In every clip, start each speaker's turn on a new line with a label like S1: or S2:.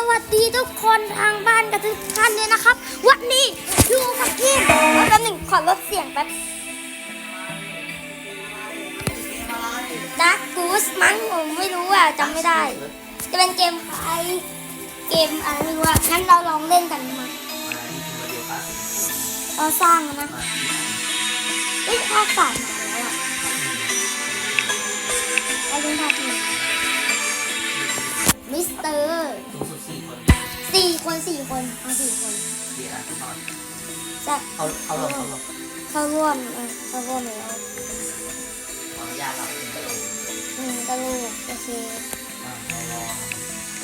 S1: สวัสดีทุกคนทางบ้านกับทุกท่านเลยนะครับ วันนี้อยู่กับทีมเอาแป๊บหนึ่งขอลดเสียงแป๊บดักกูสมั้งผมไม่รู้อะจำไม่ได้ จะเป็นเกมใครเกมอะไรไม่รู้อะงั้นเราลองเล่นกันมาเราสร้างนะเอ้ยภาคสามมาแล้วอะเราเล่นภาคหนึ่งมิสเตอร์
S2: สูงสุดสี่คน
S1: สี่คนสี่คนเอาสี่คน
S2: เสียแล้วตอน
S1: จะ
S2: เขาเขาลงเขาลง
S1: เข้าร่วมเออเข้าร่วมแล้ว
S2: ขออนุญาตเราเป็นกระโดด
S1: อืมก็ลูกโอเค
S2: อ่าเรารอ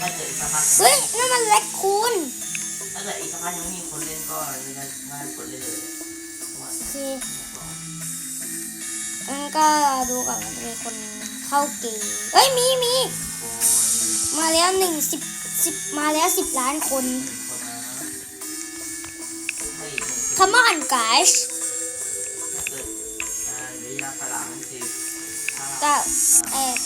S2: ถ้าเกิดอีกสักพัก
S1: เฮ้ยนั่นมันเล็กคูณ
S2: ถ้าเกิดอีกสักพักยังไม่มีคนเล่นก็น่าน่ากดเล่นเลยเพราะว่า
S1: โอเคงั้นก็ดูก่อนว่าจะมีคนเข้าเกมเฮ้ยมีมี
S2: คน
S1: มาแล้วหนึ่งสิบ สิบมาแล้วสิบล้านคน
S2: คนนะไม่
S1: Come on guys
S2: ถ้าเกิดอ่าหรือนับพลังสิบห้า
S1: เก้าแปด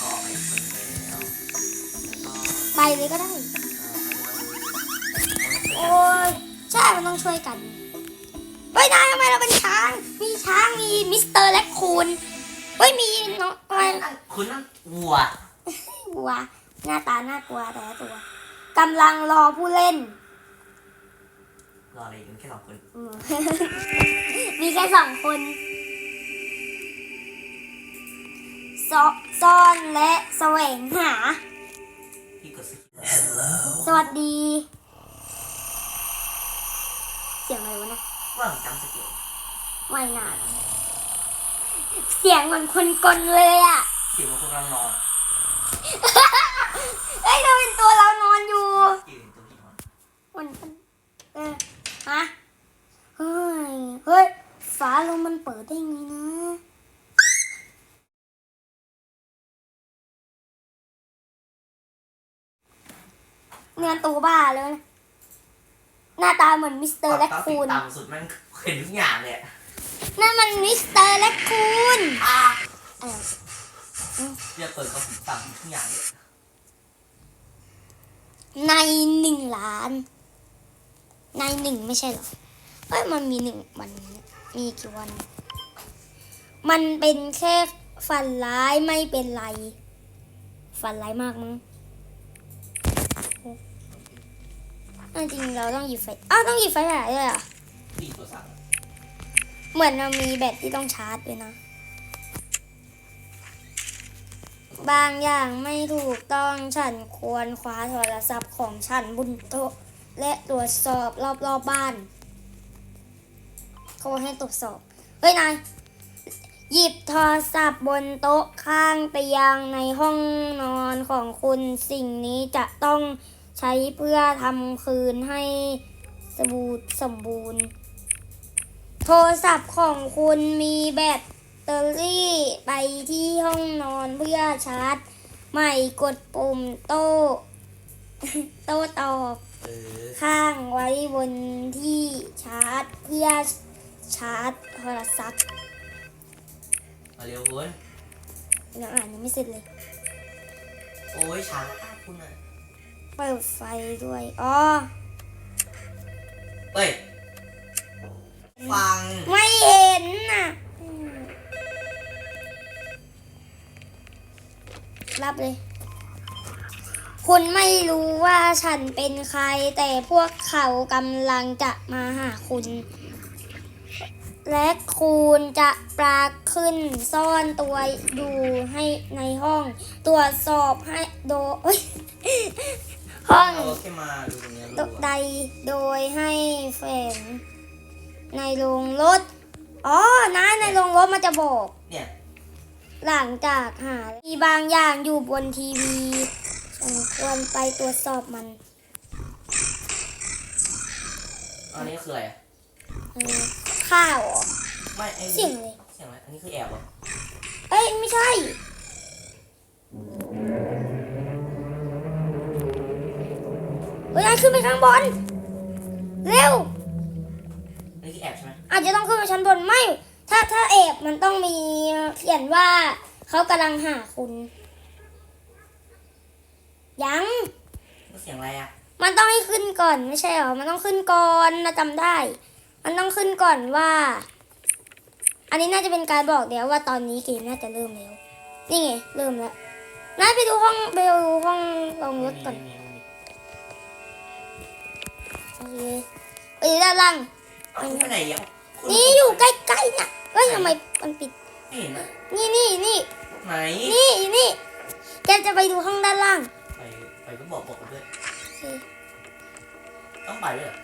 S2: ต่อไปคนไปแล้วแล้วก็
S1: ไปเลยก็ได้
S2: อ่า
S1: โอ้ยใช่มันต้องช่วยกันเฮ้ยนายทำไมเราเป็นช้าง มีช้าง มีมิสเตอร์และคูณเฮ้ยมีน้องอะไร
S2: คุณนั่นวัว
S1: วัว หน้าตาน่ากลัวแต่ละตัวกำลังรอผู้เล่น
S2: รออะไรกันแค่สองคน
S1: อืม มีแค่สองคนซอซ่อนและแสวงหา
S2: พี่กดสิ
S1: สวัสดี เสียงอะไรวะนะ
S2: ว่าผมจำสเกิล
S1: ไม่นานเสียงเหมือนคนกลเลยอะ
S2: เสียงมันกำลังนอน
S1: เฮ้ยเราเป็นตัวเรานอนอยู่
S2: ยืนตัวพี่นอน
S1: มันมันเออฮะเฮ้ยเฮ้ยฝาลมมันเปิดได้ไงนะเนื้อตัวบ้าเลยนะหน้าตาเหมือนมิสเตอร์แลคคูน
S2: ต่ำสุดมันเห็นทุกอย่างเลยอะ
S1: นั่นมันมิสเตอร์แลคคูน
S2: อะ
S1: เออ
S2: เรียกเปิดก็ถึงต่ำทุกอย่างเลย
S1: ในหนึ่งล้าน ในหนึ่งไม่ใช่เหรอเอ้ยมันมีหนึ่งวันมีกี่วัน มันเป็นแค่ฝันร้ายไม่เป็นไร ฝันร้ายมากมั้งอันจริงเราต้องหยิบไฟอ้าวต้องหยิบไฟฉายด้วยเหรอะ
S2: สี่ตัวสั่ง
S1: เหมือนเรามีแบตที่ต้องชาร์จด้วยนะ บางอย่างไม่ถูกต้องฉันควรคว้าโทรศัพท์ของฉันบนโต๊ะและตรวจสอบรอบๆบบ้าน เขาให้ตรวจสอบ เฮ้ยนายหยิบโทรศัพท์บนโต๊ะข้างเตียงในห้องนอนของคุณสิ่งนี้จะต้องใช้เพื่อทำคืนให้สบูสมบูรณ์ โทรศัพท์ของคุณมีแบต เตอรี่ไปที่ห้องนอนเพื่อชาร์จ ใหม่กดปุ่มโต้โต้ตอบ
S2: เออ
S1: ข้างไว้บนที่ชาร์จเพื่อชาร์จโทรศัพท์
S2: มาเร็วคุณ
S1: ยังอ่านยังไม่เสร็จเลย
S2: โอ้ยช้าคุณอะ
S1: เปิดไฟด้วยอ๋อ
S2: เฮ้ย ฟัง
S1: ไม่เห็นน่ะอืม รับเลย คุณไม่รู้ว่าฉันเป็นใคร แต่พวกเขากำลังจะมาหาคุณ และคุณจะปรากขึ้นซ่อนตัวอยู่ให้ในห้อง ตรวจสอบให้โดยห้อง
S2: เอาแค่มาดูตรงเนี้ย
S1: ต
S2: รู้
S1: ก
S2: อะ
S1: ใดโดยให้แฝงในโรงรถ อ๋อนะในโรงรถมันจะบอก
S2: เนี่ย
S1: หลังจากหา มีบางอย่างอยู่บนทีวีฉันควรไปตรวจสอบมัน
S2: อันนี้คืออะไรอะ
S1: เออข้าวเหรอ
S2: ไม่ไอ้
S1: เสียงเลย
S2: เสียงอะไร อันนี้คือแอบเหรอ
S1: เอ้ย ไม่ใช่ เฮ้ยนายขึ้นไปข้างบน เร็ว
S2: อันนี้คือแอบใช่ไหม
S1: อาจจะต้องขึ้นไปชั้นบนไม่ ถ้าถ้าแอบมันต้องมีเขียนว่าเขากำลังหาคุณ ยัง
S2: ก็เสีสียงอะไรอะ
S1: มันต้องให้ขึ้นก่อนไม่ใช่เหรอ มันต้องขึ้นก่อนเราจำได้ มันต้องขึ้นก่อนว่า อันนี้น่าจะเป็นการบอกเดี๋ยวว่าตอนนี้เกมน่าจะเริ่มแล้ว นี่ไงเริ่มแล้วนายไปดูห้องไปดูห้องลงรถก่อน
S2: มีมีมี
S1: โอเคไปดูด้านล่าง
S2: เอาคุณไปไหนอะคุณ
S1: นี่อยู่ใกล้ๆเนี่ยเฮ้ยทำไมมันปิด
S2: ไม่เห็นอะ
S1: นี่นี่นี่
S2: ไหน
S1: นี่นี่แกจะไปดูห้องด้านล่าง
S2: ไปไปก็บอกบอกกันด้วย
S1: โอเค
S2: ต้องไปด้วยเหรอ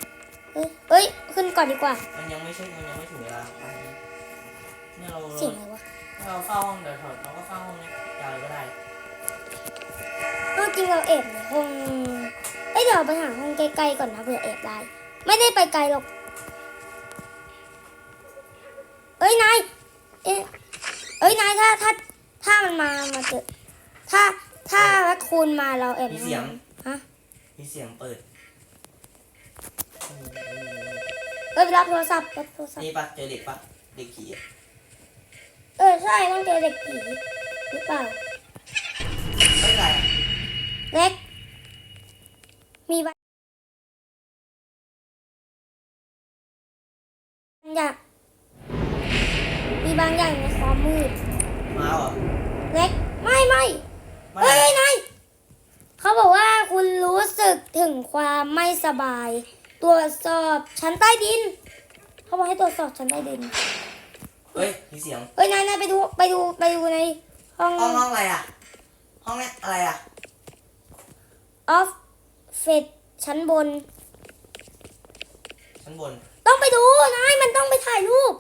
S1: เอ้ยเอ้ย ขึ้นก่อนดีกว่า
S2: มันยังไม่ใช่มันยังไม่ถึงเวลาไปเนี่ยเรา
S1: เสียงอะไรวะ
S2: เราเฝ้าห้องเดี๋ยวเราก็เฝ้าห้องนี้ยาวเลยก็ได้
S1: อ้าวจริงเราแอบในห้องเอ้ยเดี๋ยวเราไปหาห้องใกล้ๆก่อนนะเผื่อแอบได้ ไม่ได้ไปไกลหรอก เอ้ยนายเอ๊ะเอ้ยนายถ้าถ้าถ้ามันมามาเจอถ้าถ้าวัดคูณมาเราแอบในห้องฮะ
S2: มีเสียงเปิด
S1: เอ้ยไปรับโทรศัพท์รับโทรศัพท์
S2: นี่ปะเจอเด็กปะเด็กผีอะ
S1: เออใช่ต้องเจอเด็กผีหรือเปล่า
S2: ไม่เป็นไรอะ
S1: เล็กมีบ บางอย่างในความมืด
S2: มาเหรอ
S1: เล็กไม่ไม่
S2: ไม่
S1: เฮ้ยนายเขาบอกว่าคุณรู้สึกถึงความไม่สบาย ตรวจสอบชั้นใต้ดิน เขาบอกให้ตรวจสอบชั้นใต้ดิน
S2: เฮ้ยมีเสียง
S1: เฮ้ยนายนายไปดูไปดูไปดูในห้อง
S2: ห้องห้องอะไรอะ ห้องเนี้ยอะไรอะ
S1: ออฟเฟตชั้นบน
S2: ชั้นบน
S1: ต้องไปดูนายมันต้องไปถ่ายรูป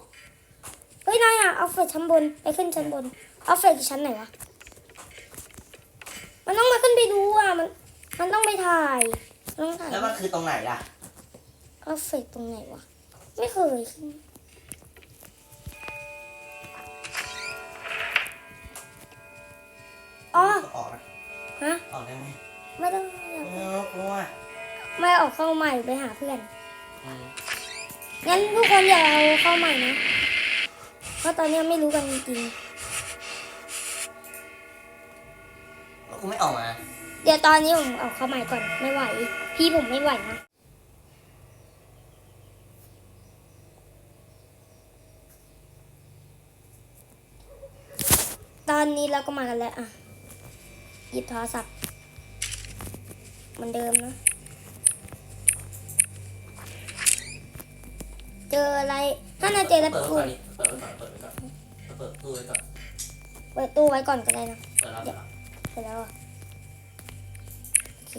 S1: เฮ้ยนายอะเอาเฟสชั้นบนไปขึ้นชั้นบน เอาเฟสชั้นไหนวะ มันต้องมาขึ้นไปดูอะ มัน มันต้องไปถ่ายมันต้องถ่าย
S2: แล้วมันคือตรงไหนล่ะ
S1: เอาเฟสตรงไหนวะ ไม่เคยขึ้นอ๋อ
S2: ออกนะ
S1: ฮะ
S2: ออกได้ไหม
S1: ไม่ต้อง
S2: เออกลัว
S1: ไม่ออกเข้าใหม่ไปหาเพื่อน
S2: อืม
S1: งั้นทุกคนอย่าเอาเข้าใหม่นะ เพราะตอนนี้ไม่รู้กันจริง
S2: แล้วกูไม่ออกมา
S1: ๆเดี๋ยวตอนนี้ผมเอาเข้าใหม่ก่อนไม่ไหว พี่ผมไม่ไหวนะตอนนี้เราก็มากันแล้วอะหยิบโทรศัพท์เหมือนเดิมนะ เจออะไร ถ้านายเจอแล้ว
S2: เปิ ด
S1: พู
S2: ไว้
S1: ด
S2: ก่อนดิเปิดไว้ก่อนเปิดไว้ก่อนเปิดตู้ไว้ก่อน
S1: เปิดตู้ไว้ก่อนก็ได้นะ
S2: เปิดแล้วเปิดแล้ว
S1: ไปแล้วอะโอเค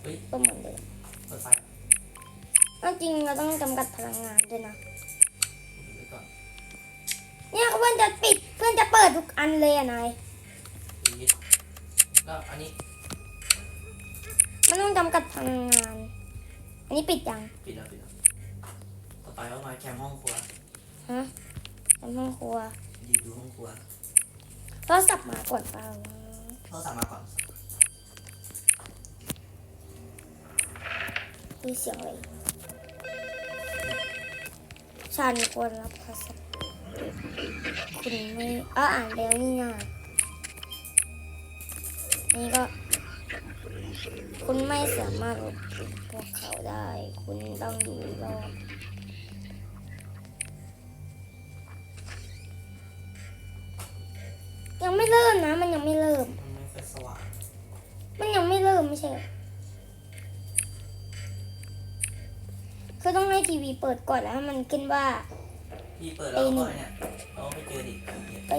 S2: เฮ้ย
S1: ก็เหมือนเดิม
S2: เปิดไฟ
S1: เอาจริงเราต้องจำกัดพลังงานด้วยนะ
S2: ไว้ก่อน
S1: เนี่ยเพื่อนจะปิดเพื่อนจะเปิดทุกอันเลยอะนาย
S2: อีกก็อันนี้
S1: มันต้อง จำกัดพลังงาน อันนี้ปิดยัง
S2: ปิดแล้วปิดแล้วต่อไปก็มาแคมห้องครัว
S1: ฮะทำห้องครัว
S2: ยืนดูห้องครัว
S1: โทรศัพท์มาก่อนเปล่า
S2: โทรศัพท์มาก่อน
S1: มีเสียงอะไรฉันควรรับโทรศัพท์คุณไม่เอออ่านแล้วนี่นานี่ก็ คุณไม่สามารถลบพวกเขาได้ คุณต้องอยู่รอดยังไม่เริ่มนะ มันยังไม่เริ่ม
S2: มันไม่ค่อยสว่าง
S1: มันยังไม่เริ่มไม่ใช่เหรอคือต้องให้ทีวีเปิดก่อนแล้วให้มันขึ้นว่า
S2: พี่เปิดแล้วก็เนี่ยเราไม่เจอเด็กผีอะ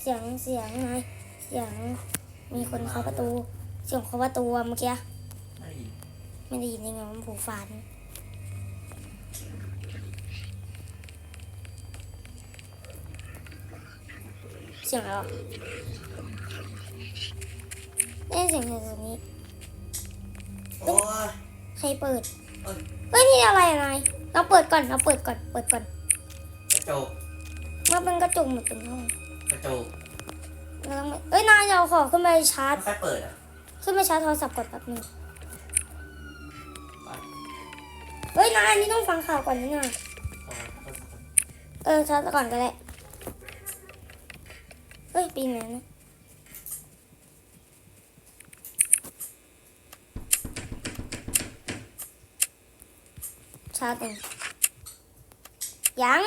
S1: เสียงเสียงไงเสียงมีคนเคาะประตูเสียงเคาะประตูอะเมื่อกี้
S2: ไม่ได้ยิน
S1: ไม่ได้ยินยังไงมันผูฟานเสียงอะไรวะนี่เสียงอะไรตรงนี้
S2: โอ้ย
S1: ใครเปิด
S2: เอ้ย
S1: เฮ้ยนี่อะไรอะไรเราเปิดก่อนเราเปิดก่อนเปิดก่อน
S2: กระจก
S1: มันเป็นกระจกเหมือนเป็นห้อง
S2: กระจก
S1: เราต้องไปเอ้ยนายเราขอขึ้นไปชาร์จ
S2: ไม่ค่อยเปิดอะ
S1: ขึ้นไปชาร์จโทรศัพท์ก่อนแป๊บนึง
S2: ไป
S1: เฮ้ยนายอันนี้ต้องฟังข่าวก่อนนี่นะ
S2: ต่อโทรศัพท์ก่อน
S1: เออชาร์จก่อนก็ได้เฮ้ยปีนไหนนะชาร์จหนึ่งยัง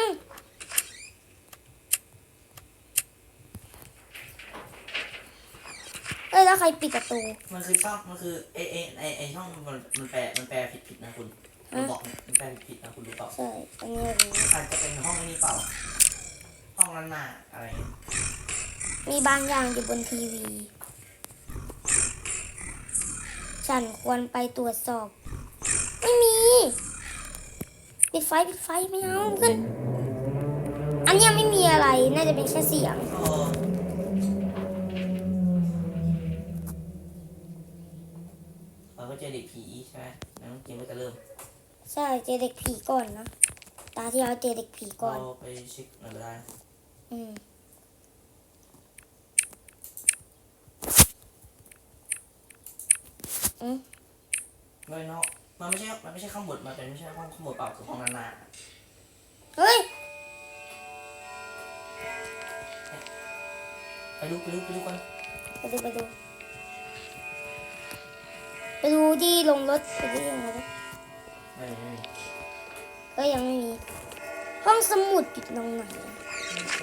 S1: เอ้ยแล้ว ใครปิดประตู
S2: มันคือช่องมันคือไอไอไอไอช่องมันมันแปลมันแปลผิดผิดนะคุณมันบอกเนี่ยมันแปลผิดผิดนะคุณรู้เปล่า
S1: ใช่อันนี้อันนี้
S2: อาจจะเป็นห้องไอ้นี้เปล่า ห้องนั้นน่ะอะไรเงี้ย
S1: มีบางอย่างอยู่บนทีวี ฉันควรไปตรวจสอบ ไม่มี ปิดไฟปิดไฟไม่เอาขึ้นอันเนี้ยไม่มีอะไรน่าจะเป็นแค่เสียง
S2: เออ จอเด็กผีใช่ไหมแล้วเกมก็จะเริ่ม
S1: ใช่เจอเด็กผีก่อนนะตาที่เราเจอเด็กผีก่อน
S2: เราไปเช็คหน่อยก็ได้
S1: อืม
S2: ไม่เนาะมันไม่ใช่มันไม่ใช่ข้างบนมันเป็นไม่ใช่ห้องข้างบนเปล่าคือห้องนั้นน่ะ
S1: เฮ้ย
S2: ไปดูไปดูไปดูกัน
S1: ไปดูไปดู ไปดูที่ลงรถไปดูที่ลงรถ
S2: ไม่มีไม่มี
S1: ก็ยังไม่มี ห้องสมุดปิดตรงไหนอะ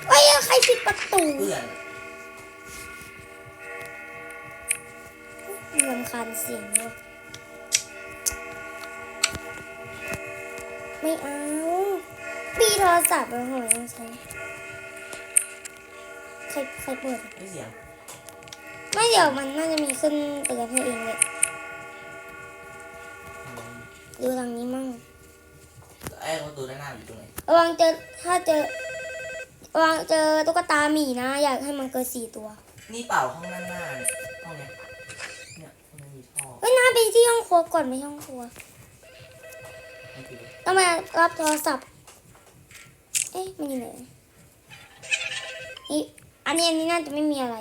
S1: เฮ้ยใครปิดประตู
S2: เพื่อน
S1: รำคาญเสียงเลยไม่เอาปีโทรศัพท์มาหอยต้องใช้ใครใครเปิด
S2: ไม่เสียง
S1: ไม่เดี๋ยวมันน่าจะมีขึ้นเตือนให้เองเลย
S2: อืม
S1: ดูทางนี้มั่ง
S2: ไอ้ประตูด้านหน้าอยู่ตรงไหน
S1: ระวังเจอถ้าเจอระวังเจอตุ๊กตาหมีนะ อยากให้มันเกินสี่ตัว
S2: นี่เปล่าห้องด้านหน้าเนี่ยห้องเนี้ยเนี่ยมันมีท่อ
S1: เฮ้ยน้าไปที่ห้องครัวก่อนไม่ใช่ห้องครัว
S2: นี่คือ
S1: ต้องมารับโทรศัพท์ เอ๊ะมันอยู่ไหนนี่อันนี้อันนี้น่าจะไม่มีอะไร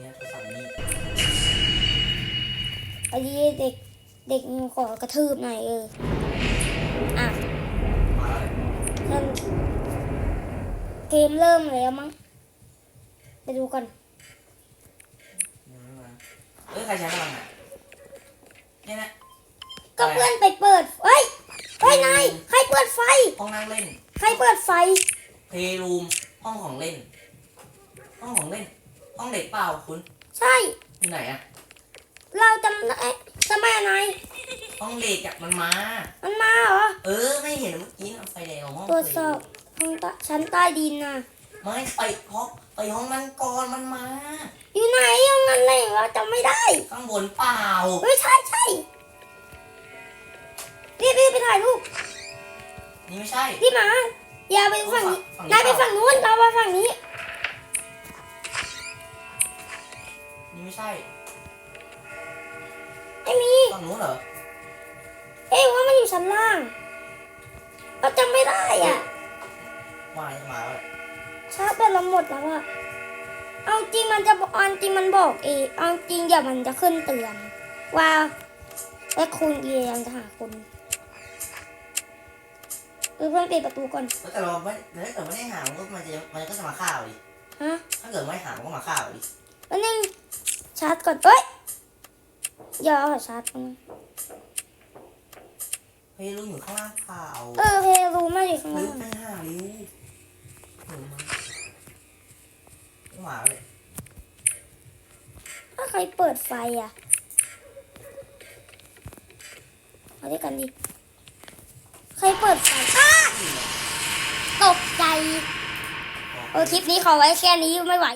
S2: เนี่ยโทรศัพท์นี่
S1: อันนี้เด็ก เด็กขอกระทืบหน่อยเอออะ
S2: มาแล้วเลย
S1: ท่านเกมเริ่มแล้วมั้งไปดูก่อน
S2: ยังไม่มาเอ้ยใครใช้พลังอะเนี่ยนะ
S1: ก็เพื่อนไปเปิดเฮ้ยเฮ้ยนายใครเปิดไฟ
S2: ห้องนั่งเล่น
S1: ใครเปิดไฟ
S2: เพย์รูม ห้องของเล่น ห้องของเล่น ห้องเด็กเปล่าคุณ
S1: ใช่
S2: อยู่ไหนอะ
S1: เราจำได้ ทำไมอะนาย
S2: ห้องเด็กอะมันมา
S1: มันมาเหรอ
S2: เออไม่เห็นเมื่อกี้นะไฟแดงของห้อง
S1: ตรวจสอบห้องใต้ชั้นใต้ดินน่ะ
S2: ไม่ไปห้องไปห้องนั้นก่อนมันมา
S1: อยู่ไหนยังงั้นเลยว่าจำไม่ได้
S2: ข้างบนเปล่า
S1: เฮ้ยใช่ใช่รีบรีบไปถ่ายรูป
S2: นี่ไม่ใช่
S1: รีบมาอย่าไปฝั่งนี้
S2: ฝั่ง
S1: นายไปฝั่งนู้นเราไปฝั่งนี้
S2: นี่ไม่ใช่
S1: ไม่มี
S2: ฝั่งนู้นเหรอ
S1: เอ้ยว่ามันอยู่ชั้นล่างเราจำไม่ได้อะ
S2: มามาแล้ว
S1: ชาร์จแบตเราหมดแล้วอะเอาจริงมันจะบอกเอาจริงมันบอกเองเอาจริงเดี๋ยวมันจะขึ้นเตือน ว่าและคุณเอียงจะหาคุณเออเพื่อนปิดประตูก่อน
S2: แต่เราไม่ถ้าเกิดไม่ได้หามันก็มันจะมันก็จะมาฆ่าเราดิ
S1: ฮะ
S2: ถ้าเกิดไม่หามันก็มาฆ่าเราดิ
S1: แล้วนึงชาร์จก่อนเอ้ย อย่าเอาชาร์จมัน
S2: เฮ้ยลุงอยู่ข้างล่างเปล่า
S1: เออเพรู้มากอยู่ข้าง
S2: เฮ้ย
S1: ล่าง
S2: ไปหาลิวเออมาก็มาเลย
S1: ถ้าใครเปิดไฟอะมาด้วยกันดิใครเปิดไฟอ้าตกใจเออคลิปนี้ขอไว้แค่นี้ไม่ไหว